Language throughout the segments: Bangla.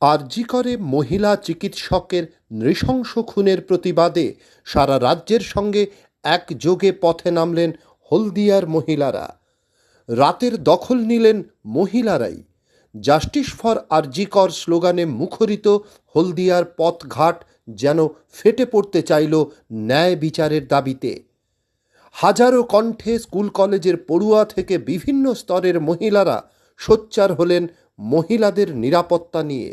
আরজি করে মহিলা চিকিৎসকের নৃশংস খুনের প্রতিবাদে সারা রাজ্যের সঙ্গে একযোগে পথে নামলেন হলদিয়ার মহিলারা। রাতের দখল নিলেন মহিলারাই। জাস্টিস ফর আরজিকর স্লোগানে মুখরিত হলদিয়ার পথঘাট যেন ফেটে পড়তে চাইল ন্যায় বিচারের দাবিতে। হাজারো কণ্ঠে স্কুল কলেজের পড়ুয়া থেকে বিভিন্ন স্তরের মহিলারা সোচ্চার হলেন মহিলাদের নিরাপত্তা নিয়ে।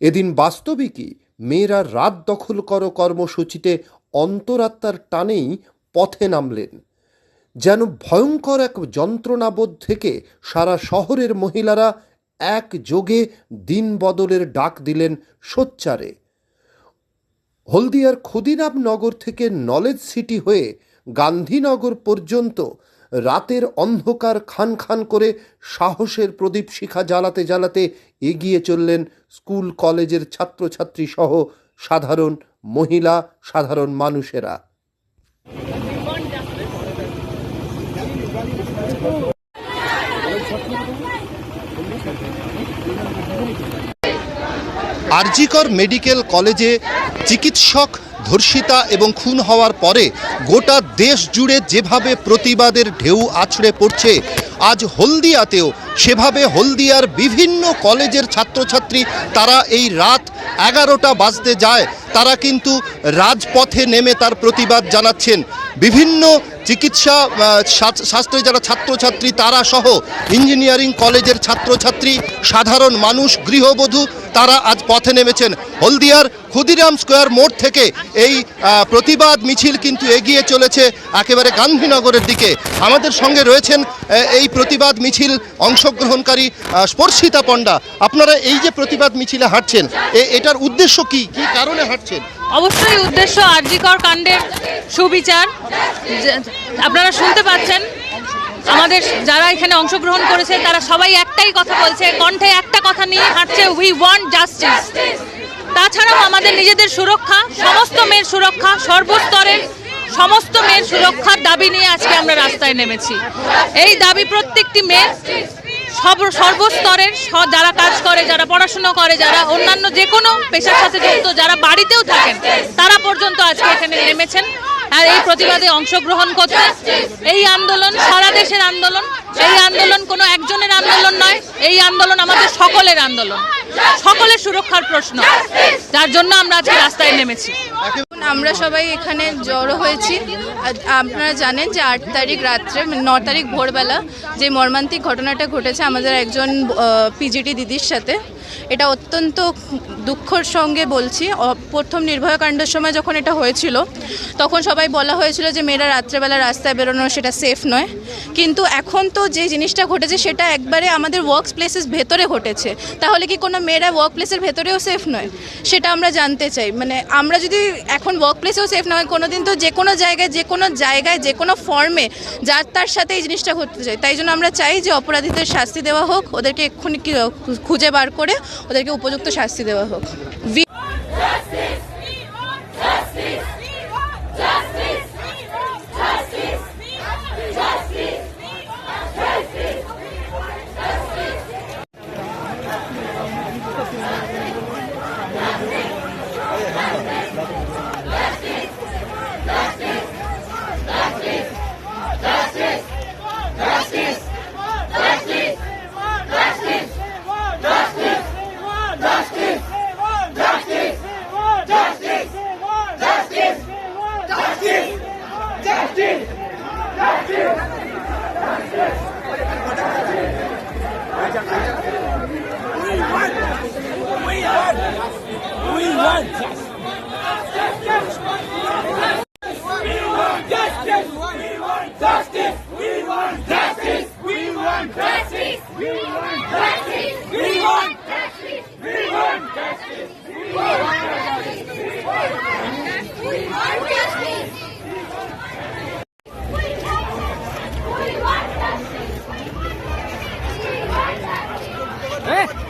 এদিন বাস্তবিকই মেয়েরা রাত দখল কর কর্মসূচিতে অন্তরাত্মার টানেই পথে নামলেন। যেন ভয়ঙ্কর এক যন্ত্রণাবোধ থেকে সারা শহরের মহিলারা একযোগে দিন বদলের ডাক দিলেন সোচ্চারে। হলদিয়ার ক্ষুদিরাম নগর থেকে নলেজ সিটি হয়ে গান্ধীনগর পর্যন্ত রাতের অন্ধকার খান খান করে সাহসের প্রদীপ শিখা জ্বালাতে জ্বালাতে এগিয়ে চললেন স্কুল, কলেজের ছাত্রছাত্রী সহ সাধারণ মহিলা, সাধারণ মানুষেরা। আরজিকর মেডিকেল কলেজে চিকিৎসক ধর্ষিতা এবং খুন হওয়ার পরে গোটা দেশ জুড়ে যেভাবে প্রতিবাদের ঢেউ আছড়ে পড়ছে, আজ হলদিয়াতেও সেভাবে হলদিয়ার বিভিন্ন কলেজের ছাত্রছাত্রী, তারা এই রাত এগারোটা বাজতে যায়, তারা কিন্তু রাজপথে নেমে তার প্রতিবাদ জানাচ্ছেন। বিভিন্ন চিকিৎসা শাস্ত্রে যারা ছাত্রছাত্রী, তারা সহ ইঞ্জিনিয়ারিং কলেজের ছাত্রছাত্রী, সাধারণ মানুষ, গৃহবধূ, তারা আজ পথে নেমেছেন। হলদিয়ার ক্ষুদিরাম স্কোয়ার মোড় থেকে এই প্রতিবাদ মিছিল কিন্তু এগিয়ে চলেছে একেবারে গান্ধীনগরের দিকে। আমাদের সঙ্গে রয়েছেন এই প্রতিবাদ মিছিল অংশগ্রহণকারী স্পর্শিতা পণ্ডা। আপনারা এই যে প্রতিবাদ মিছিলে হাঁটছেন এটার উদ্দেশ্য কি? কি কারণে হাঁটছেন? অবশ্যই উদ্দেশ্য আরজিকর কাণ্ডের সুবিচার। আপনারা শুনতে পাচ্ছেন, আমাদের যারা এখানে অংশগ্রহণ করেছে, তারা সবাই একটাই কথা বলছে, কণ্ঠে একটা কথা নিয়ে হাঁটছে উই ওয়ান্ট জাস্টিস তাছাড়াও আমাদের নিজেদের সুরক্ষা, সমস্ত মেয়ের সুরক্ষা, সর্বস্তরের সমস্ত মেয়ের সুরক্ষার দাবি নিয়ে আজকে আমরা রাস্তায় নেমেছি। এই দাবি প্রত্যেকটি মেয়ে সব সর্বস্তরের যারা কাজ করে, যারা পড়াশুনো করে, যারা অন্যান্য যে কোনো পেশার সাথে যুক্ত, যারা বাড়িতেও থাকেন, তারা পর্যন্ত আজকে এখানে নেমেছেন আর এই প্রতিবাদে অংশগ্রহণ করতে। এই আন্দোলন সারা দেশের আন্দোলন। এই আন্দোলন কোনো একজনের আন্দোলন নয় এই আন্দোলন আমাদের সকলের আন্দোলন, সকলের সুরক্ষার প্রশ্ন। যার জন্য আমরা আজকে রাস্তায় নেমেছি। আমরা সবাই এখানে জড়ো হয়েছি। আপনারা জানেন যে আট তারিখ রাত্রে, ন তারিখ ভোরবেলা যে মর্মান্তিক ঘটনাটা ঘটেছে আমাদের একজন পিজিটি দিদির সাথে, এটা অত্যন্ত দুঃখর সঙ্গে বলছি। প্রথম নির্ভয়া কাণ্ডের সময় যখন এটা হয়েছিল, তখন সবাই বলা হয়েছিল যে মেয়েরা রাত্রেবেলা রাস্তায় বেরোনো সেটা সেফ নয়। কিন্তু এখন তো যে জিনিসটা ঘটেছে সেটা একবারে আমাদের ওয়ার্ক প্লেসেস ভেতরে ঘটেছে। তাহলে কি কোনো মেয়েরা ওয়ার্ক প্লেসের ভেতরেও সেফ নয়? সেটা আমরা জানতে চাই। মানে আমরা যদি এখন ওয়ার্ক প্লেসেও সেফ না হয় কোনো দিন তো যে কোনো জায়গায়, যে কোনো জায়গায়, যে কোনো ফর্মে যার তার সাথে এই জিনিসটা ঘটতে চাই। তাই জন্য আমরা চাই যে অপরাধীদের শাস্তি দেওয়া হোক, ওদেরকে এক্ষুনি খুঁজে বার করে ওদেরকে উপযুক্ত শাস্তি দেওয়া হোক। 哎。